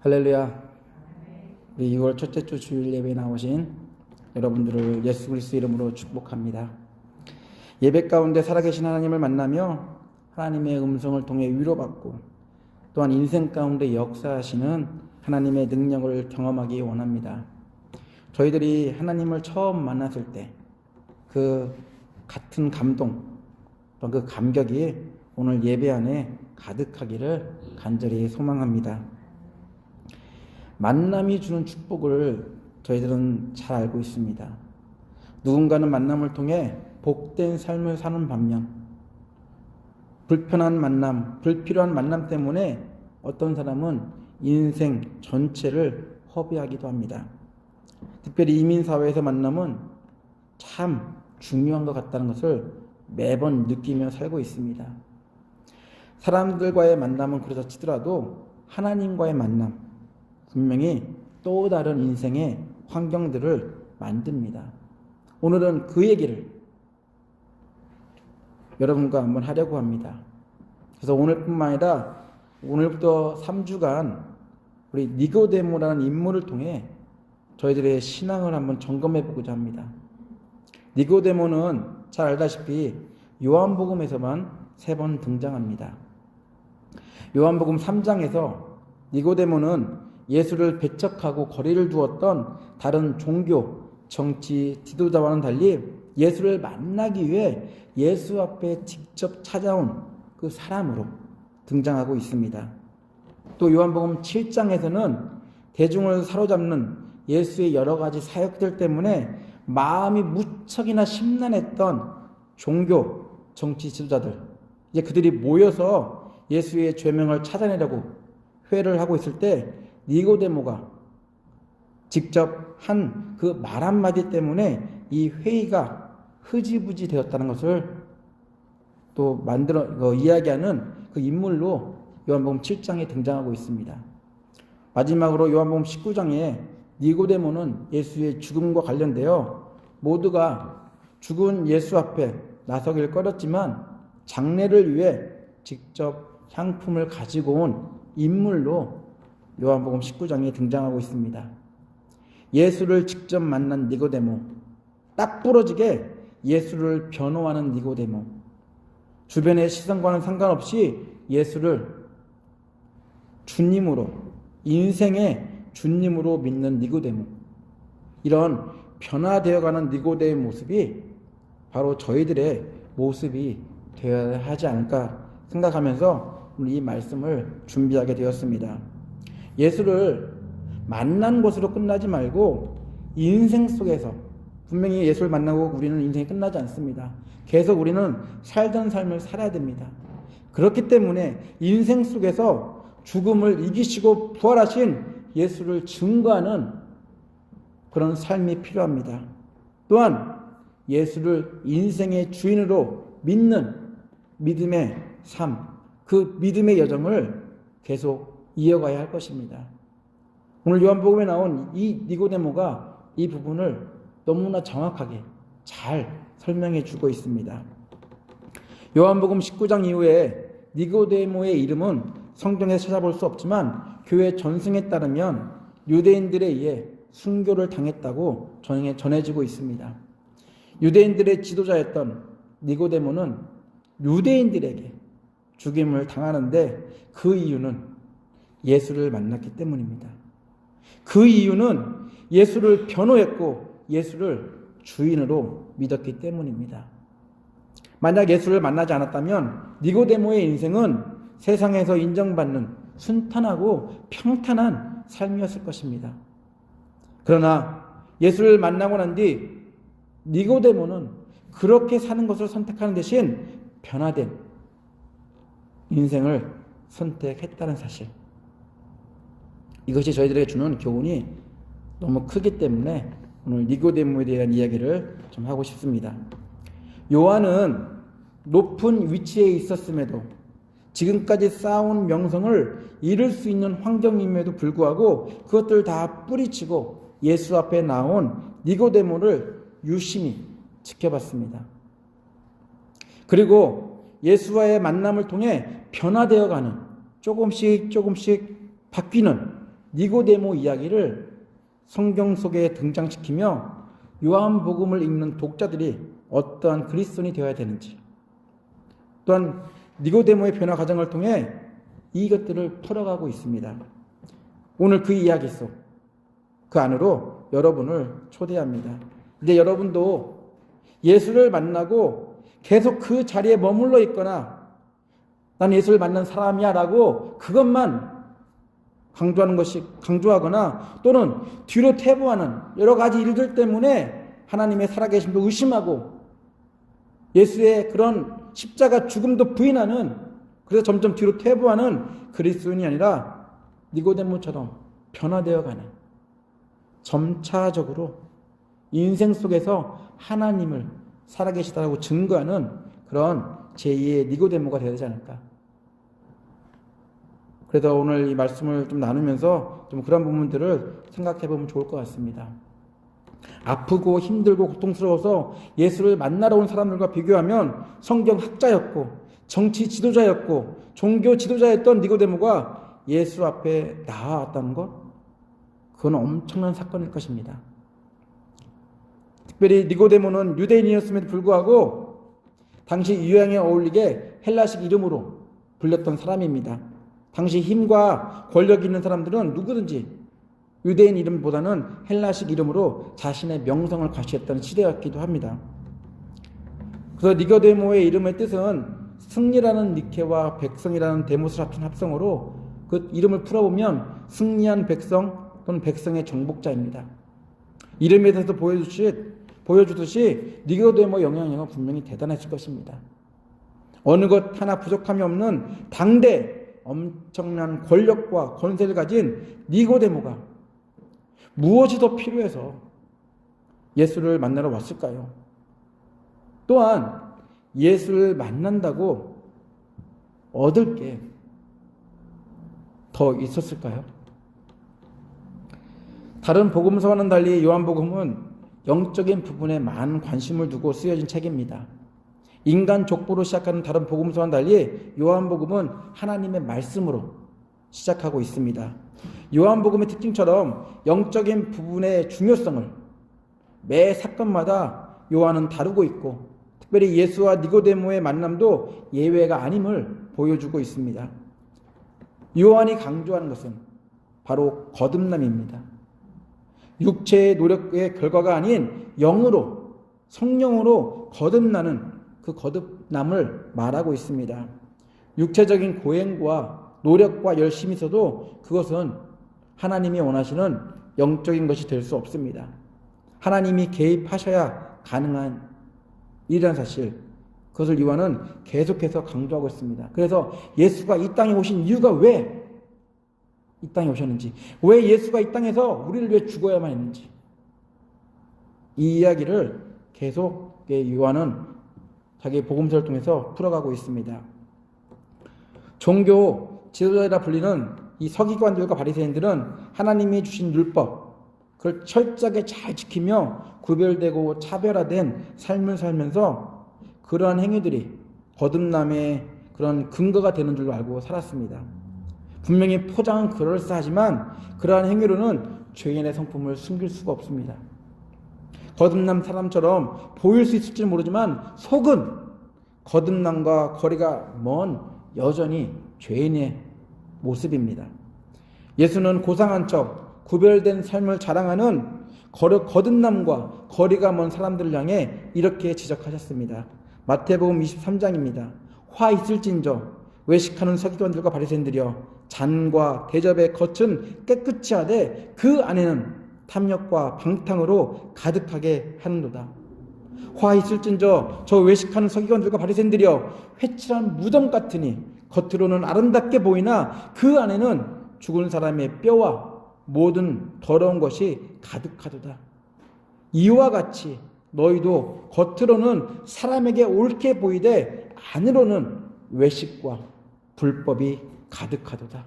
할렐루야. 우리 2월 첫째 주 주일 예배에 나오신 여러분들을 예수 그리스도 이름으로 축복합니다. 예배 가운데 살아계신 하나님을 만나며 하나님의 음성을 통해 위로받고 또한 인생 가운데 역사하시는 하나님의 능력을 경험하기 원합니다. 저희들이 하나님을 처음 만났을 때 그 같은 감동, 또그 감격이 오늘 예배 안에 가득하기를 간절히 소망합니다. 만남이 주는 축복을 저희들은 잘 알고 있습니다. 누군가는 만남을 통해 복된 삶을 사는 반면 불편한 만남, 불필요한 만남 때문에 어떤 사람은 인생 전체를 허비하기도 합니다. 특별히 이민사회에서 만남은 참 중요한 것 같다는 것을 매번 느끼며 살고 있습니다. 사람들과의 만남은 그래서 치더라도 하나님과의 만남, 분명히 또 다른 인생의 환경들을 만듭니다. 오늘은 그 얘기를 여러분과 한번 하려고 합니다. 그래서 오늘뿐만 아니라 오늘부터 3주간 우리 니고데모라는 인물을 통해 저희들의 신앙을 한번 점검해 보고자 합니다. 니고데모는 잘 알다시피 요한복음에서만 세 번 등장합니다. 요한복음 3장에서 니고데모는 예수를 배척하고 거리를 두었던 다른 종교, 정치 지도자와는 달리 예수를 만나기 위해 예수 앞에 직접 찾아온 그 사람으로 등장하고 있습니다. 또 요한복음 7장에서는 대중을 사로잡는 예수의 여러 가지 사역들 때문에 마음이 무척이나 심란했던 종교, 정치 지도자들, 이제 그들이 모여서 예수의 죄명을 찾아내려고 회를 하고 있을 때 니고데모가 직접 한 그 말 한마디 때문에 이 회의가 흐지부지 되었다는 것을 또 만들어 어, 이야기하는 그 인물로 요한복음 7장에 등장하고 있습니다. 마지막으로 요한복음 19장에 니고데모는 예수의 죽음과 관련되어 모두가 죽은 예수 앞에 나서길 꺼렸지만 장례를 위해 직접 향품을 가지고 온 인물로 요한복음 19장에 등장하고 있습니다. 예수를 직접 만난 니고데모, 딱 부러지게 예수를 변호하는 니고데모, 주변의 시선과는 상관없이 예수를 주님으로, 인생의 주님으로 믿는 니고데모, 이런 변화되어가는 니고데의 모습이 바로 저희들의 모습이 되어야 하지 않을까 생각하면서 이 말씀을 준비하게 되었습니다. 예수를 만난 것으로 끝나지 말고 인생 속에서 분명히 예수를 만나고 우리는 인생이 끝나지 않습니다. 계속 우리는 살던 삶을 살아야 됩니다. 그렇기 때문에 인생 속에서 죽음을 이기시고 부활하신 예수를 증거하는 그런 삶이 필요합니다. 또한 예수를 인생의 주인으로 믿는 믿음의 삶, 그 믿음의 여정을 계속 이어가야 할 것입니다. 오늘 요한복음에 나온 이 니고데모가 이 부분을 너무나 정확하게 잘 설명해 주고 있습니다. 요한복음 19장 이후에 니고데모의 이름은 성경에서 찾아볼 수 없지만 교회 전승에 따르면 유대인들에 의해 순교를 당했다고 전해지고 있습니다. 유대인들의 지도자였던 니고데모는 유대인들에게 죽임을 당하는데 그 이유는 예수를 만났기 때문입니다. 그 이유는 예수를 변호했고 예수를 주인으로 믿었기 때문입니다. 만약 예수를 만나지 않았다면 니고데모의 인생은 세상에서 인정받는 순탄하고 평탄한 삶이었을 것입니다. 그러나 예수를 만나고 난 뒤 니고데모는 그렇게 사는 것을 선택하는 대신 변화된 인생을 선택했다는 사실. 이것이 저희들에게 주는 교훈이 너무 크기 때문에 오늘 니고데모에 대한 이야기를 좀 하고 싶습니다. 요한은 높은 위치에 있었음에도 지금까지 쌓아온 명성을 잃을 수 있는 환경임에도 불구하고 그것들 다 뿌리치고 예수 앞에 나온 니고데모를 유심히 지켜봤습니다. 그리고 예수와의 만남을 통해 변화되어 가는 조금씩 조금씩 바뀌는 니고데모 이야기를 성경 속에 등장시키며 요한복음을 읽는 독자들이 어떠한 그리스도인이 되어야 되는지 또한 니고데모의 변화 과정을 통해 이것들을 풀어가고 있습니다. 오늘 그 이야기 속 그 안으로 여러분을 초대합니다. 이제 여러분도 예수를 만나고 계속 그 자리에 머물러 있거나 난 예수를 만난 사람이야 라고 그것만 강조하는 것이 강조하거나 또는 뒤로 퇴보하는 여러 가지 일들 때문에 하나님의 살아계심도 의심하고 예수의 그런 십자가 죽음도 부인하는 그래서 점점 뒤로 퇴보하는 그리스도인이 아니라 니고데모처럼 변화되어 가는 점차적으로 인생 속에서 하나님을 살아계시다고 증거하는 그런 제2의 니고데모가 되지 않을까. 그래서 오늘 이 말씀을 좀 나누면서 좀 그런 부분들을 생각해 보면 좋을 것 같습니다. 아프고 힘들고 고통스러워서 예수를 만나러 온 사람들과 비교하면 성경 학자였고 정치 지도자였고 종교 지도자였던 니고데모가 예수 앞에 나왔다는 것 그건 엄청난 사건일 것입니다. 특별히 니고데모는 유대인이었음에도 불구하고 당시 유행에 어울리게 헬라식 이름으로 불렸던 사람입니다. 당시 힘과 권력 있는 사람들은 누구든지 유대인 이름보다는 헬라식 이름으로 자신의 명성을 과시했던 시대였기도 합니다. 그래서 니고데모의 이름의 뜻은 승리라는 니케와 백성이라는 데모스 합친 합성어로 그 이름을 풀어보면 승리한 백성 또는 백성의 정복자입니다. 이름에 대해서 보여주듯이, 보여주듯이 니고데모 영향력은 분명히 대단했을 것입니다. 어느 것 하나 부족함이 없는 당대 엄청난 권력과 권세를 가진 니고데모가 무엇이 더 필요해서 예수를 만나러 왔을까요? 또한 예수를 만난다고 얻을 게 더 있었을까요? 다른 복음서와는 달리 요한복음은 영적인 부분에 많은 관심을 두고 쓰여진 책입니다. 인간 족보로 시작하는 다른 복음서와는 달리 요한복음은 하나님의 말씀으로 시작하고 있습니다. 요한복음의 특징처럼 영적인 부분의 중요성을 매 사건마다 요한은 다루고 있고 특별히 예수와 니고데모의 만남도 예외가 아님을 보여주고 있습니다. 요한이 강조하는 것은 바로 거듭남입니다. 육체의 노력의 결과가 아닌 영으로 성령으로 거듭나는 그 거듭남을 말하고 있습니다. 육체적인 고행과 노력과 열심이 있어도 그것은 하나님이 원하시는 영적인 것이 될 수 없습니다. 하나님이 개입하셔야 가능한 일이라는 사실, 그것을 요한은 계속해서 강조하고 있습니다. 그래서 예수가 이 땅에 오신 이유가 왜 이 땅에 오셨는지, 왜 예수가 이 땅에서 우리를 위해 죽어야만 했는지, 이 이야기를 계속 요한은 자기 복음서를 통해서 풀어가고 있습니다. 종교 지도자라 불리는 이 서기관들과 바리새인들은 하나님이 주신 율법 그걸 철저하게 잘 지키며 구별되고 차별화된 삶을 살면서 그러한 행위들이 거듭남의 그런 근거가 되는 줄 알고 살았습니다. 분명히 포장은 그럴싸하지만 그러한 행위로는 죄인의 성품을 숨길 수가 없습니다. 거듭남 사람처럼 보일 수 있을지 모르지만 속은 거듭남과 거리가 먼 여전히 죄인의 모습입니다. 예수는 고상한 척 구별된 삶을 자랑하는 거듭남과 거리가 먼 사람들을 향해 이렇게 지적하셨습니다. 마태복음 23장입니다. 화 있을진저 외식하는 서기관들과 바리새인들이여 잔과 대접의 겉은 깨끗이 하되 그 안에는 탐욕과 방탕으로 가득하게 하는도다. 화 있을진저 저 외식하는 서기관들과 바리새인들이여 회칠한 무덤 같으니 겉으로는 아름답게 보이나 그 안에는 죽은 사람의 뼈와 모든 더러운 것이 가득하도다. 이와 같이 너희도 겉으로는 사람에게 옳게 보이되 안으로는 외식과 불법이 가득하도다.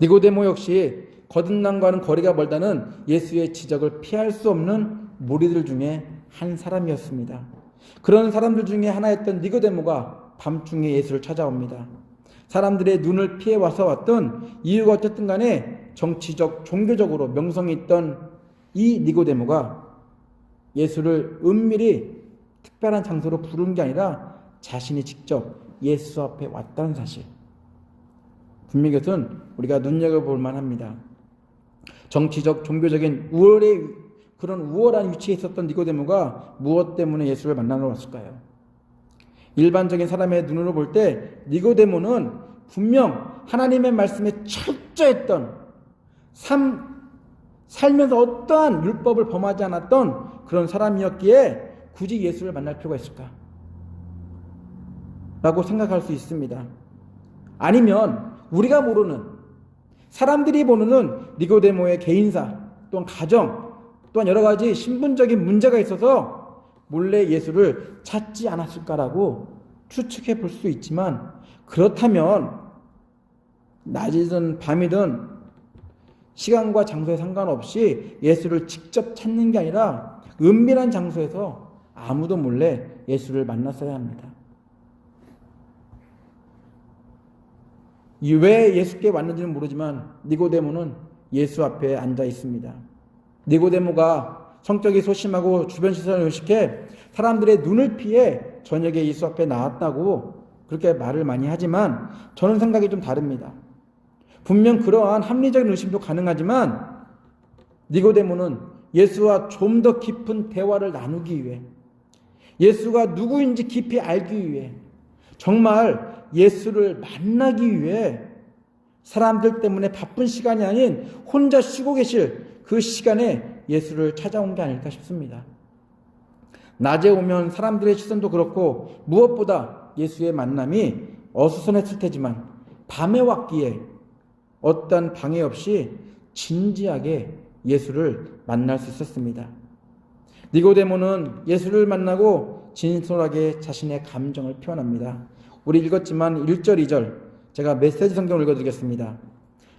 니고데모 역시 거듭남과는 거리가 멀다는 예수의 지적을 피할 수 없는 무리들 중에 한 사람이었습니다. 그런 사람들 중에 하나였던 니고데모가 밤중에 예수를 찾아옵니다. 사람들의 눈을 피해 와서 왔던 이유가 어쨌든 간에 정치적, 종교적으로 명성이 있던 이 니고데모가 예수를 은밀히 특별한 장소로 부른 게 아니라 자신이 직접 예수 앞에 왔다는 사실. 분명히 이것은 우리가 눈여겨볼 만합니다. 정치적, 종교적인 우월의 그런 우월한 위치에 있었던 니고데모가 무엇 때문에 예수를 만나러 왔을까요? 일반적인 사람의 눈으로 볼 때 니고데모는 분명 하나님의 말씀에 철저했던 삶, 살면서 어떠한 율법을 범하지 않았던 그런 사람이었기에 굳이 예수를 만날 필요가 있을까? 라고 생각할 수 있습니다. 아니면 우리가 모르는 사람들이 보는 니고데모의 개인사 또는 가정 또한 여러 가지 신분적인 문제가 있어서 몰래 예수를 찾지 않았을까라고 추측해 볼 수 있지만 그렇다면 낮이든 밤이든 시간과 장소에 상관없이 예수를 직접 찾는 게 아니라 은밀한 장소에서 아무도 몰래 예수를 만났어야 합니다. 이 왜 예수께 왔는지는 모르지만 니고데모는 예수 앞에 앉아 있습니다. 니고데모가 성격이 소심하고 주변 시선을 의식해 사람들의 눈을 피해 저녁에 예수 앞에 나왔다고 그렇게 말을 많이 하지만 저는 생각이 좀 다릅니다. 분명 그러한 합리적인 의심도 가능하지만 니고데모는 예수와 좀 더 깊은 대화를 나누기 위해 예수가 누구인지 깊이 알기 위해 정말 예수를 만나기 위해 사람들 때문에 바쁜 시간이 아닌 혼자 쉬고 계실 그 시간에 예수를 찾아온 게 아닐까 싶습니다. 낮에 오면 사람들의 시선도 그렇고 무엇보다 예수의 만남이 어수선했을 테지만 밤에 왔기에 어떤 방해 없이 진지하게 예수를 만날 수 있었습니다. 니고데모는 예수를 만나고 진솔하게 자신의 감정을 표현합니다. 우리 읽었지만 1절, 2절 제가 메시지 성경을 읽어드리겠습니다.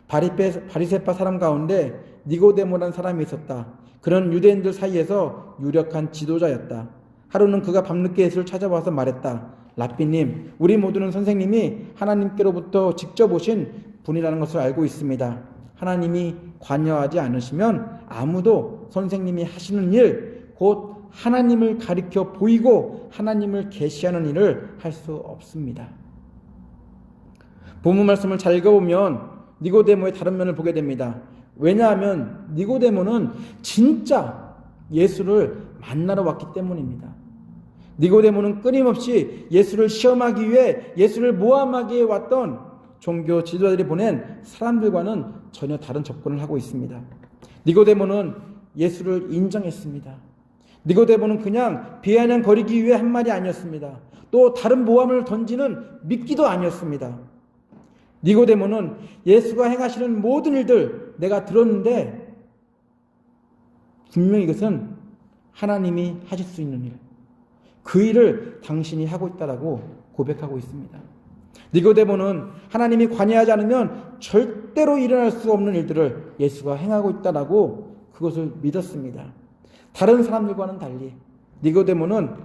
바리페, 바리세파 사람 가운데 니고데모란 사람이 있었다. 그런 유대인들 사이에서 유력한 지도자였다. 하루는 그가 밤늦게 예수를 찾아와서 말했다. 라삐님, 우리 모두는 선생님이 하나님께로부터 직접 오신 분이라는 것을 알고 있습니다. 하나님이 관여하지 않으시면 아무도 선생님이 하시는 일, 곧 하나님을 가리켜 보이고 하나님을 계시하는 일을 할 수 없습니다. 본문 말씀을 잘 읽어보면 니고데모의 다른 면을 보게 됩니다. 왜냐하면 니고데모는 진짜 예수를 만나러 왔기 때문입니다. 니고데모는 끊임없이 예수를 시험하기 위해 예수를 모함하기 위해 왔던 종교 지도자들이 보낸 사람들과는 전혀 다른 접근을 하고 있습니다. 니고데모는 예수를 인정했습니다. 니고데모는 그냥 비아냥거리기 위해 한 말이 아니었습니다. 또 다른 모함을 던지는 믿기도 아니었습니다. 니고데모는 예수가 행하시는 모든 일들 내가 들었는데 분명히 이것은 하나님이 하실 수 있는 일. 그 일을 당신이 하고 있다라고 고백하고 있습니다. 니고데모는 하나님이 관여하지 않으면 절대로 일어날 수 없는 일들을 예수가 행하고 있다라고 그것을 믿었습니다. 다른 사람들과는 달리 니고데모는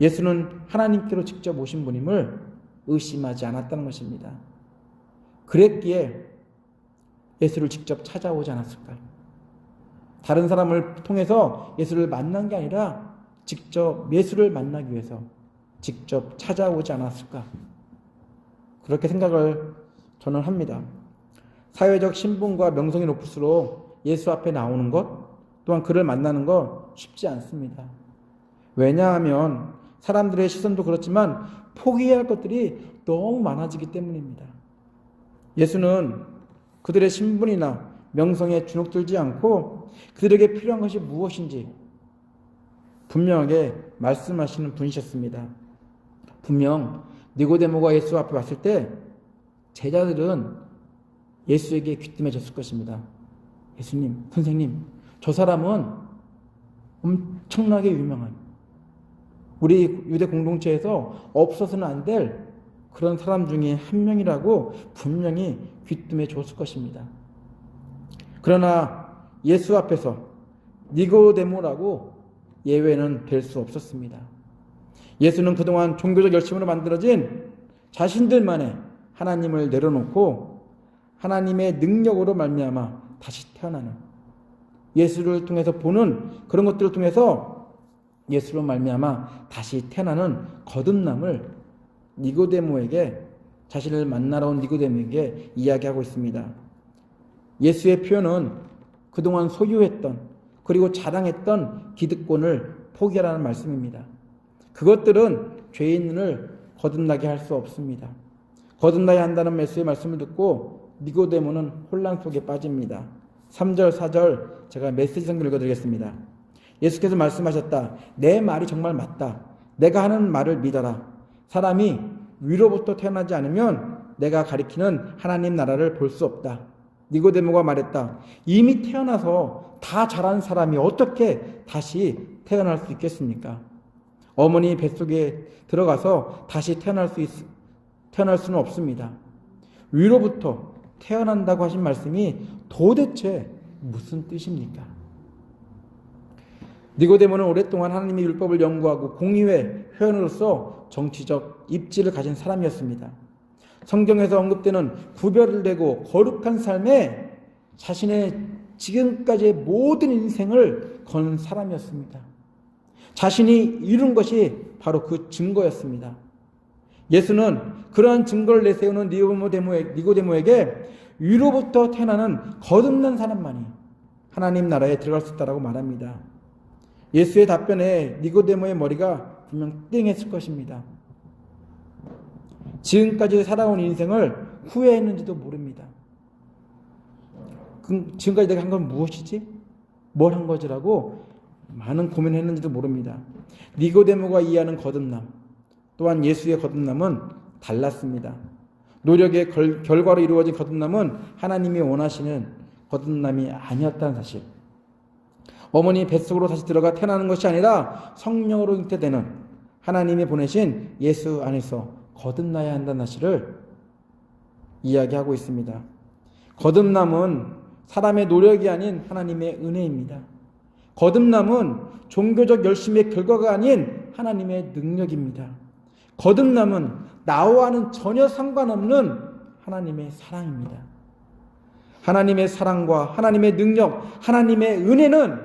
예수는 하나님께로 직접 오신 분임을 의심하지 않았다는 것입니다. 그랬기에 예수를 직접 찾아오지 않았을까? 다른 사람을 통해서 예수를 만난 게 아니라 직접 예수를 만나기 위해서 직접 찾아오지 않았을까? 그렇게 생각을 저는 합니다. 사회적 신분과 명성이 높을수록 예수 앞에 나오는 것 또한 그를 만나는 것 쉽지 않습니다. 왜냐하면 사람들의 시선도 그렇지만 포기해야 할 것들이 너무 많아지기 때문입니다. 예수는 그들의 신분이나 명성에 주눅들지 않고 그들에게 필요한 것이 무엇인지 분명하게 말씀하시는 분이셨습니다. 분명 니고데모가 예수 앞에 왔을 때 제자들은 예수에게 귀뜸해졌을 것입니다. 예수님, 선생님, 저 사람은 엄청나게 유명한 우리 유대 공동체에서 없어서는 안 될 그런 사람 중에 한 명이라고 분명히 귀뜸해 줬을 것입니다. 그러나 예수 앞에서 니고데모라고 예외는 될 수 없었습니다. 예수는 그동안 종교적 열심으로 만들어진 자신들만의 하나님을 내려놓고 하나님의 능력으로 말미암아 다시 태어나는 예수를 통해서 보는 그런 것들을 통해서 예수로 말미암아 다시 태어나는 거듭남을 니고데모에게 자신을 만나러 온 니고데모에게 이야기하고 있습니다. 예수의 표현은 그동안 소유했던 그리고 자랑했던 기득권을 포기하라는 말씀입니다. 그것들은 죄인을 거듭나게 할 수 없습니다. 거듭나야 한다는 예수의 말씀을 듣고 니고데모는 혼란 속에 빠집니다. 3절, 4절 제가 메시지 성경 읽어드리겠습니다. 예수께서 말씀하셨다. 내 말이 정말 맞다. 내가 하는 말을 믿어라. 사람이 위로부터 태어나지 않으면 내가 가리키는 하나님 나라를 볼 수 없다. 니고데모가 말했다. 이미 태어나서 다 자란 사람이 어떻게 다시 태어날 수 있겠습니까? 어머니 뱃속에 들어가서 다시 태어날 수 있, 태어날 수는 없습니다. 위로부터 태어난다고 하신 말씀이 도대체 무슨 뜻입니까? 니고데모는 오랫동안 하나님의 율법을 연구하고 공의회 회원으로서 정치적 입지를 가진 사람이었습니다. 성경에서 언급되는 구별을 되고 거룩한 삶에 자신의 지금까지의 모든 인생을 건 사람이었습니다. 자신이 이룬 것이 바로 그 증거였습니다. 예수는 그러한 증거를 내세우는 니고데모에게 위로부터 태어나는 거듭난 사람만이 하나님 나라에 들어갈 수 있다고 말합니다. 예수의 답변에 니고데모의 머리가 분명 띵했을 것입니다. 지금까지 살아온 인생을 후회했는지도 모릅니다. 그 지금까지 내가 한 건 무엇이지? 뭘 한 거지라고 많은 고민했는지도 모릅니다. 니고데모가 이해하는 거듭남, 또한 예수의 거듭남은 달랐습니다. 노력의 결, 결과로 이루어진 거듭남은 하나님이 원하시는 거듭남이 아니었다는 사실. 어머니 뱃속으로 다시 들어가 태어나는 것이 아니라 성령으로 잉태되는 하나님이 보내신 예수 안에서 거듭나야 한다는 사실을 이야기하고 있습니다. 거듭남은 사람의 노력이 아닌 하나님의 은혜입니다. 거듭남은 종교적 열심의 결과가 아닌 하나님의 능력입니다. 거듭남은 나와는 전혀 상관없는 하나님의 사랑입니다. 하나님의 사랑과 하나님의 능력, 하나님의 은혜는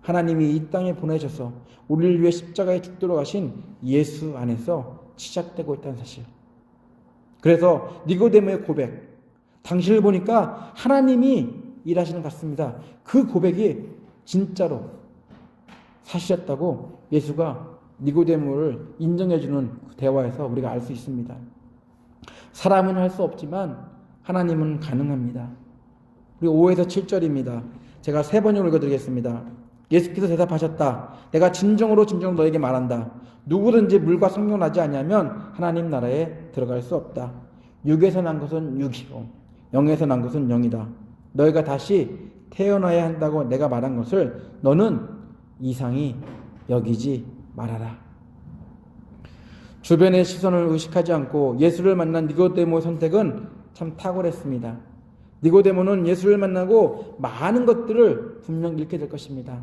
하나님이 이 땅에 보내셔서 우리를 위해 십자가에 죽도록 하신 예수 안에서 시작되고 있다는 사실. 그래서 니고데모의 고백, 당신을 보니까 하나님이 일하시는 것 같습니다. 그 고백이 진짜로 사실이었다고 예수가 니고데모를 인정해주는 그 대화에서 우리가 알 수 있습니다. 사람은 할 수 없지만 하나님은 가능합니다. 우리 5에서 7절입니다. 제가 세 번역을 읽어드리겠습니다. 예수께서 대답하셨다. 내가 진정으로 진정 너에게 말한다. 누구든지 물과 성령 나지 아니하면 하나님 나라에 들어갈 수 없다. 육에서 난 것은 육이요. 영에서 난 것은 영이다. 너희가 다시 태어나야 한다고 내가 말한 것을 너는 이상히 여기지 말아라. 주변의 시선을 의식하지 않고 예수를 만난 니고데모의 선택은 참 탁월했습니다. 니고데모는 예수를 만나고 많은 것들을 분명 잃게 될 것입니다.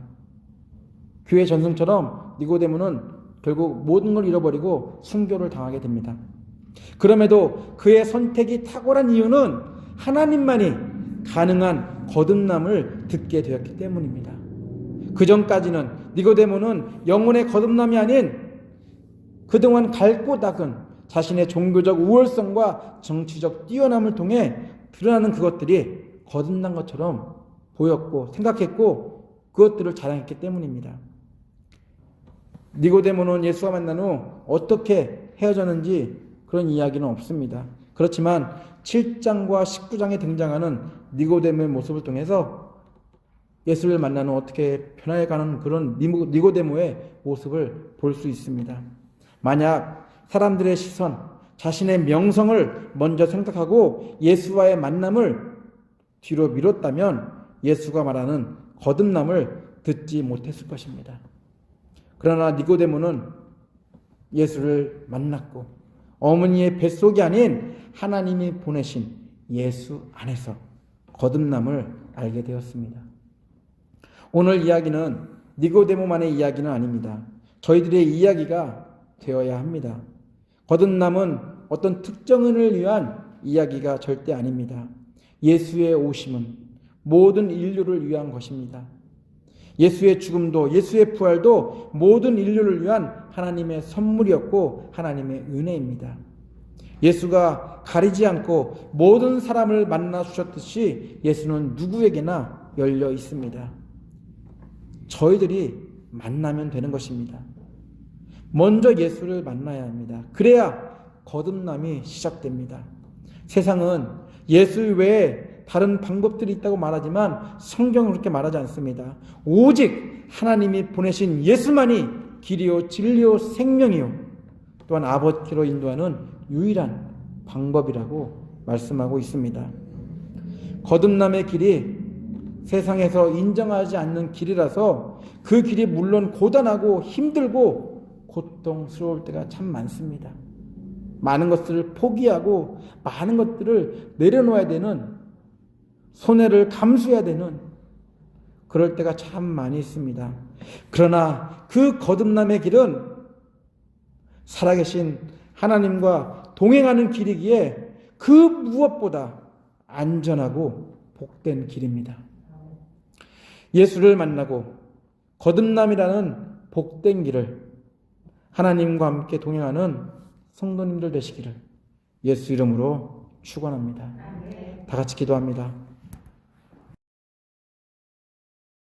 교회 전승처럼 니고데모는 결국 모든 걸 잃어버리고 순교를 당하게 됩니다. 그럼에도 그의 선택이 탁월한 이유는 하나님만이 가능한 거듭남을 듣게 되었기 때문입니다. 그 전까지는 니고데모는 영혼의 거듭남이 아닌 그동안 갈고 닦은 자신의 종교적 우월성과 정치적 뛰어남을 통해 드러나는 그것들이 거듭난 것처럼 보였고 생각했고 그것들을 자랑했기 때문입니다. 니고데모는 예수와 만난 후 어떻게 헤어졌는지 그런 이야기는 없습니다. 그렇지만 7장과 19장에 등장하는 니고데모의 모습을 통해서 예수를 후 어떻게 변화해가는 그런 니고데모의 모습을 볼 수 있습니다. 만약 사람들의 시선, 자신의 명성을 먼저 생각하고 예수와의 만남을 뒤로 미뤘다면 예수가 말하는 거듭남을 듣지 못했을 것입니다. 그러나 니고데모는 예수를 만났고 어머니의 뱃속이 아닌 하나님이 보내신 예수 안에서 거듭남을 알게 되었습니다. 오늘 이야기는 니고데모만의 이야기는 아닙니다. 저희들의 이야기가 되어야 합니다. 거듭남은 어떤 특정인을 위한 이야기가 절대 아닙니다. 예수의 오심은 모든 인류를 위한 것입니다. 예수의 죽음도 예수의 부활도 모든 인류를 위한 하나님의 선물이었고 하나님의 은혜입니다. 예수가 가리지 않고 모든 사람을 만나 주셨듯이 예수는 누구에게나 열려 있습니다. 저희들이 만나면 되는 것입니다. 먼저 예수를 만나야 합니다. 그래야 거듭남이 시작됩니다. 세상은 예수 외에 다른 방법들이 있다고 말하지만 성경은 그렇게 말하지 않습니다. 오직 하나님이 보내신 예수만이 길이요 진리요 생명이요 또한 아버지로 인도하는 유일한 방법이라고 말씀하고 있습니다. 거듭남의 길이 세상에서 인정하지 않는 길이라서 그 길이 물론 고단하고 힘들고 고통스러울 때가 참 많습니다. 많은 것들을 포기하고 많은 것들을 내려놓아야 되는 손해를 감수해야 되는 그럴 때가 참 많이 있습니다. 그러나 그 거듭남의 길은 살아계신 하나님과 동행하는 길이기에 그 무엇보다 안전하고 복된 길입니다. 예수를 만나고 거듭남이라는 복된 길을 하나님과 함께 동행하는 성도님들 되시기를 예수 이름으로 축원합니다. 다 같이 기도합니다.